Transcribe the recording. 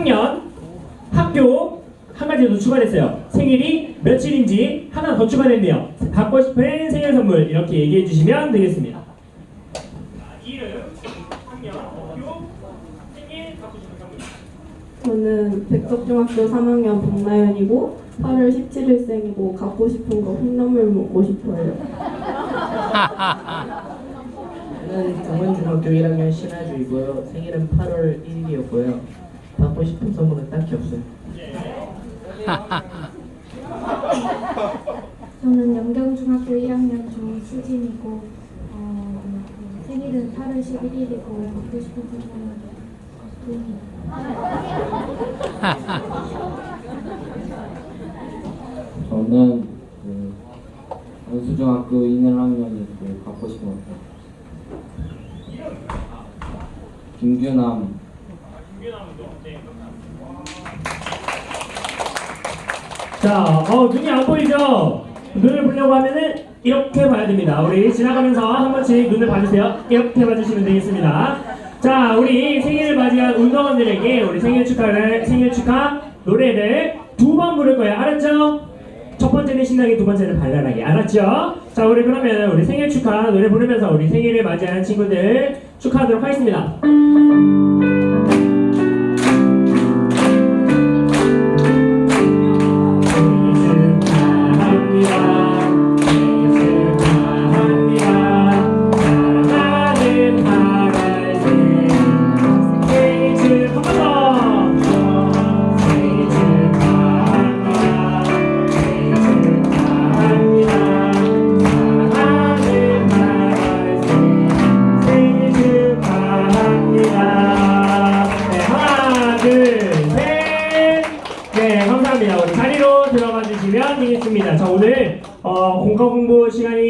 학년, 학교 한 가지 더 추가됐어요. 생일이 며칠인지 하나 더 추가됐네요. 받고 싶은 생일 선물 이렇게 얘기해 주시면 되겠습니다. 자, 이름, 학년, 학교, 생일 받고 싶은 선물. 저는 백석중학교 3학년 박나연이고 8월 17일생이고 갖고 싶은 거 콩나물 먹고 싶어요. 저는 경원중학교 1학년 신하주이고요. 생일은 8월 1일이었고요. 받고 싶은 선물은 딱히 없어요. 저는 영경중학교 1학년 정수진이고 어, 그 생일은 8월 11일이고 받고 싶은 선물은 돈이 저는 그 연수중학교 2학년이고 갖고 싶은 것 김규남 자, 어, 눈이 안 보이죠? 눈을 보려고 하면은 이렇게 봐야 됩니다. 우리 지나가면서 한 번씩 눈을 봐주세요. 이렇게 봐주시면 되겠습니다. 자, 우리 생일을 맞이한 운동원들에게 우리 생일 축하를, 생일 축하 노래를 두 번 부를 거예요. 알았죠? 첫 번째는 신나게, 두 번째는 발랄하게. 알았죠? 자, 우리 그러면 우리 생일 축하 노래 부르면서 우리 생일을 맞이한 친구들 축하하도록 하겠습니다. 축하합니다. 네, 하나, 둘, 셋. 네, 감사합니다. 우리 자리로 들어가 주시면 되겠습니다. 자, 오늘 어, 공과 공부 시간이